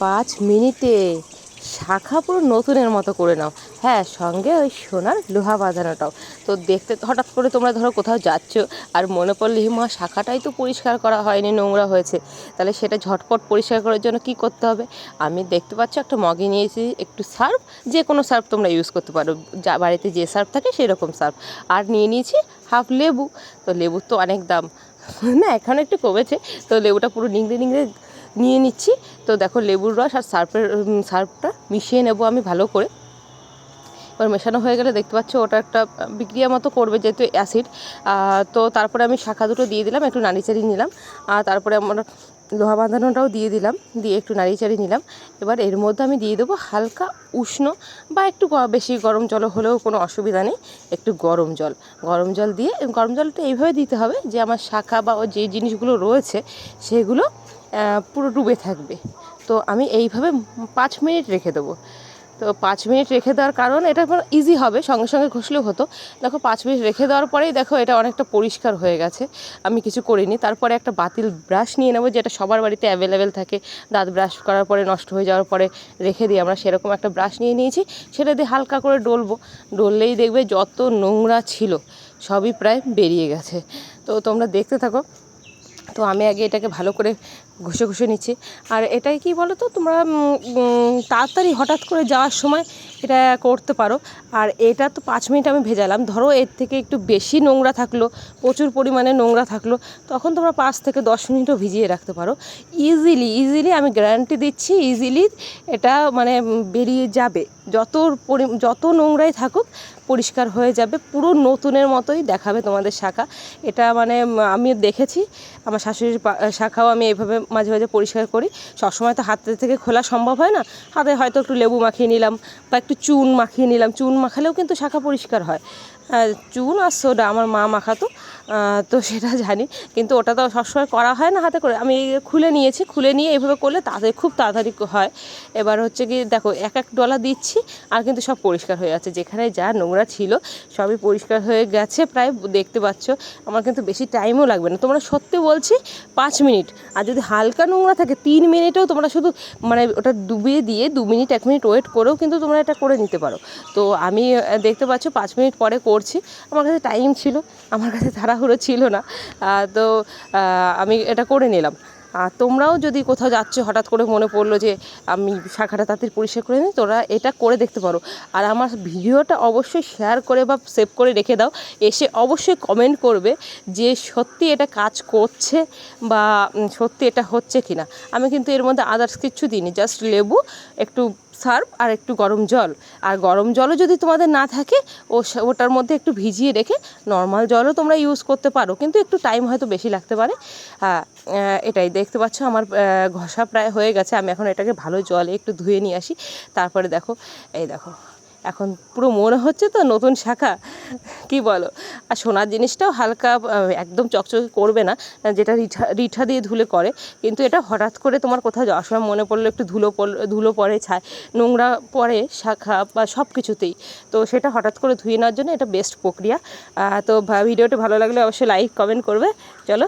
পাঁচ মিনিটে শাখা পুরো নতুনের মতো করে নাও। হ্যাঁ সঙ্গে ওই সোনার লোহা বাঁধানোটাও তো দেখতে হঠাৎ করে তোমরা ধরো কোথাও যাচ্ছ আর মনে পড়লে, "হে মা, শাখাটাই তো পরিষ্কার করা হয়নি, নোংরা হয়েছে। তাহলে সেটা ঝটপট পরিষ্কার করার জন্য কি করতে হবে? আমি দেখতে পাচ্ছ একটা মগে নিয়েছি, একটু সার্ফ যে কোনো সার্ফ তোমরা ইউজ করতে পারো। যা বাড়িতে যে সার্ফ থাকে সেই রকম সার্ফ। আর নিয়ে নিয়েছি হাফ লেবু। তো লেবুর তো অনেক দাম। না, এখন একটু কমেছে। তো লেবুটা পুরো নিংড়ে নিংড়ে নিয়ে নিচ্ছি। তো দেখো লেবুর রস আর সার্ফের সার্ফটা মিশিয়ে নেব আমি ভালো করে। এবার মেশানো হয়ে গেলে দেখতে পাচ্ছ ওটা একটা বিক্রিয়া মতো করবে যেহেতু অ্যাসিড। তো তারপরে আমি শাখা দুটো দিয়ে দিলাম, একটু নাড়ি নাড়িচাড়ি নিলাম। আর তারপরে আমার লোহা বাঁধানোটাও দিয়ে দিলাম, দিয়ে একটু নাড়ি নাড়িচাড়ি নিলাম। এবার এর মধ্যে আমি দিয়ে দেবো হালকা উষ্ণ বা একটু বেশি গরম জল হলেও কোনো অসুবিধা নেই, একটু গরম জল। গরম জল দিয়ে, গরম জলটা এইভাবে দিতে হবে যে আমার শাখা বা যে জিনিসগুলো রয়েছে সেগুলো পুরো ডুবে থাকবে। তো আমি এইভাবে পাঁচ মিনিট রেখে দেবো। তো পাঁচ মিনিট রেখে দেওয়ার কারণ এটা ইজি হবে, সঙ্গে সঙ্গে ঘষলেও হতো। দেখো, পাঁচ মিনিট রেখে দেওয়ার পরেই দেখো এটা অনেকটা পরিষ্কার হয়ে গেছে। আমি কিছু করিনি। তারপরে একটা বাতিল ব্রাশ নিয়ে নেব, যেটা সবার বাড়িতে অ্যাভেলেবেল থাকে। দাঁত ব্রাশ করার পরে, নষ্ট হয়ে যাওয়ার পরে রেখে দিই আমরা সেরকম একটা ব্রাশ নিয়ে নিয়েছি। সেটা দিয়ে হালকা করে ডলবো। ডললেই দেখবে যত নোংরা ছিল, সবই প্রায় বেরিয়ে গেছে। তো তোমরা দেখতে থাকো। তো আমি আগে এটাকে ভালো করে ঘষে ঘষে নিচ্ছি। আর এটাই কি বলো তো তোমরা তাড়াতাড়ি হঠাৎ করে যাওয়ার সময় এটা করতে পারো। আর এটা তো পাঁচ মিনিট আমি ভেজালাম। ধরো এর থেকে একটু বেশি নোংরা থাকল, প্রচুর পরিমাণে নোংরা থাকল, তখন তোমরা পাঁচ থেকে দশ মিনিটও ভিজিয়ে রাখতে পারো। ইজিলি ইজিলি আমি গ্যারান্টি দিচ্ছি ইজিলি এটা মানে বেরিয়ে যাবে। যত পরি, যত নোংরাই থাকুক পরিষ্কার হয়ে যাবে, পুরো নতুনের মতোই দেখাবে তোমাদের শাখা। এটা মানে আমি দেখেছি, আমার শাশুড়ির শাখাও আমি এইভাবে মাঝে মাঝে পরিষ্কার করি। সবসময় তো হাতের থেকে খোলা সম্ভব হয় না, হাতে হয়তো একটু লেবু মাখিয়ে নিলাম বা একটু চুন মাখিয়ে নিলাম, চুন মাখালেও কিন্তু শাখা পরিষ্কার হয়। চুন আর সোডা, আমার মা মাখাতো তো সেটা জানি, কিন্তু ওটা তো সবসময় করা হয় না হাতে করে। আমি খুলে নিয়েছি, খুলে নিয়ে এইভাবে করলে তাদের খুব তাড়াতাড়ি হয়। এবার হচ্ছে কি, দেখো, এক এক ডলা দিচ্ছি, আর কিন্তু সব পরিষ্কার হয়ে যাচ্ছে। যেখানে যা নোংরা ছিল, সবই পরিষ্কার হয়ে গেছে প্রায়, দেখতে পাচ্ছ। আমার কিন্তু বেশি টাইমও লাগবে না। তোমরা সত্যি বলছি, পাঁচ মিনিট। আর যদি হালকা নোংরা থাকে, তিন মিনিটেও তোমরা শুধু মানে ওটা ডুবিয়ে দিয়ে দু মিনিট, এক মিনিট ওয়েট করেও কিন্তু তোমরা এটা করে নিতে পারো। তো আমি দেখতে পাচ্ছ, পাঁচ মিনিট পরে করছি। আমার কাছে টাইম ছিল, আমার কাছে তাড়াহুড়ো ছিল না। তো আমি এটা করে নিলাম। আর তোমরাও যদি কোথাও যাচ্ছ, হঠাৎ করে মনে পড়ল যে আমি শাখাটা তাড়াতাড়ি পরিষ্কার করে নিই, তোরা এটা করে দেখতে পারো। আর আমার ভিডিওটা অবশ্যই শেয়ার করে বা সেভ করে রেখে দাও। এসে অবশ্যই কমেন্ট করবে যে সত্যি এটা কাজ করছে বা সত্যি এটা হচ্ছে কি না আমি কিন্তু এর মধ্যে আদার্স কিচ্ছু দিইনি জাস্ট লেবু, একটু সার্ফ আর একটু গরম জল। আর গরম জলও যদি তোমাদের না থাকে, ও ওটার মধ্যে একটু ভিজিয়ে রেখে নর্মাল জলও তোমরা ইউজ করতে পারো। কিন্তু একটু টাইম হয়তো বেশি লাগতে পারে। এটাই দেখতে পাচ্ছ আমার ঘষা প্রায় হয়ে গেছে। আমি এখন এটাকে ভালো জলে একটু ধুয়ে নিয়ে আসি। তারপরে দেখো, এই দেখো, এখন পুরো মনে হচ্ছে তো নতুন শাখা। কি বলো? আর সোনার জিনিসটাও হালকা একদম চকচকে করবে না, যেটা রিঠা রিঠা দিয়ে ধুলে করে। কিন্তু এটা হঠাৎ করে তোমার কোথাও যাওয়ার সময় মনে পড়ল, একটু ধুলো পড়ল ধুলো পড়ে ছায়। নোংরা পড়ে, শাখা বা সব কিছুতেই। তো সেটা হঠাৎ করে ধুয়ে নেওয়ার জন্য এটা বেস্ট প্রক্রিয়া। তো ভিডিওটি ভিডিওটা ভালো লাগলে অবশ্যই লাইক কমেন্ট করবে। চলো।